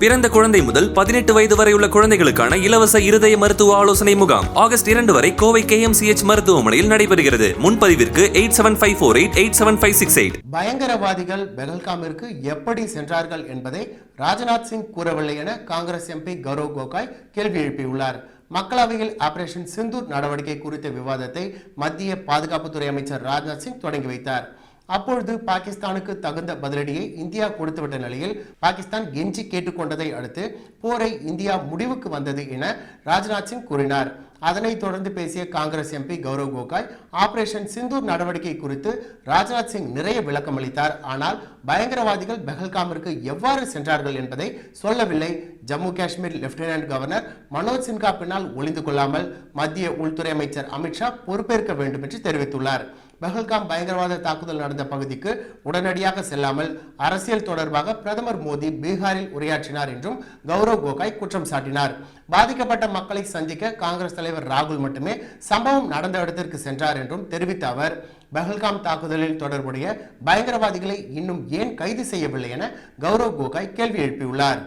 பிறந்த குழந்தை முதல் பதினெட்டு வயது வரை உள்ள குழந்தைகளுக்கான இலவச இருதய மருத்துவ ஆலோசனை முகாம் ஆகஸ்ட் இரண்டு வரை கோவை கேஎம்சிஎச் மருத்துவமனையில் நடைபெறுகிறது. முன்பதிவிற்கு eight seven five four eight eight seven five six eight. பயங்கரவாதிகள் பெகல்காமிற்கு எப்படி சென்றார்கள் என்பதை ராஜ்நாத் சிங் கூறவில்லை என காங்கிரஸ் எம்பி கௌரவ் கோகாய் கேள்வி எழுப்பியுள்ளார். மக்களவையில் ஆபரேஷன் சிந்தூர் நடவடிக்கை குறித்த விவாதத்தை மத்திய பாதுகாப்புத்துறை அமைச்சர் ராஜ்நாத் சிங் தொடங்கி வைத்தார். அப்பொழுது பாகிஸ்தானுக்கு தகுந்த பதிலடியை இந்தியா கொடுத்துவிட்ட நிலையில் பாகிஸ்தான் கெஞ்சி கேட்டுக்கொண்டதை அடுத்து போரை இந்தியா முடிவுக்கு வந்தது என ராஜ்நாத் சிங் கூறினார். அதனைத் தொடர்ந்து பேசிய காங்கிரஸ் எம்பி கௌரவ் கோகாய் ஆபரேஷன் சிந்தூர் நடவடிக்கை குறித்து ராஜ்நாத் சிங் நிறைய விளக்கம் அளித்தார். ஆனால் பயங்கரவாதிகள் பெஹல்காமிற்கு எவ்வாறு சென்றார்கள் என்பதை சொல்லவில்லை. ஜம்மு காஷ்மீர் லெப்டினன்ட் கவர்னர் மனோஜ் சின்ஹா பின்னால் ஒளிந்து கொள்ளாமல் மத்திய உள்துறை அமைச்சர் அமித்ஷா பொறுப்பேற்க வேண்டும் என்று தெரிவித்துள்ளார். பஹல்காம் பயங்கரவாத தாக்குதல் நடந்த பகுதிக்கு உடனடியாக செல்லாமல் அரசியல் தொடர்பாக பிரதமர் மோடி பீகாரில் உரையாற்றினார் என்றும் கௌரவ் கோகாய் குற்றம் சாட்டினார். பாதிக்கப்பட்ட மக்களை சந்திக்க காங்கிரஸ் தலைவர் தலைவர் ராகுல் மட்டுமே சம்பவம் நடந்த இடத்திற்கு சென்றார் என்றும் தெரிவித்த அவர் பஹல்காம் தாக்குதலில் தொடர்புடைய பயங்கரவாதிகளை இன்னும் ஏன் கைது செய்யவில்லை என கௌரவ் கோகாய் கேள்வி எழுப்பியுள்ளார்.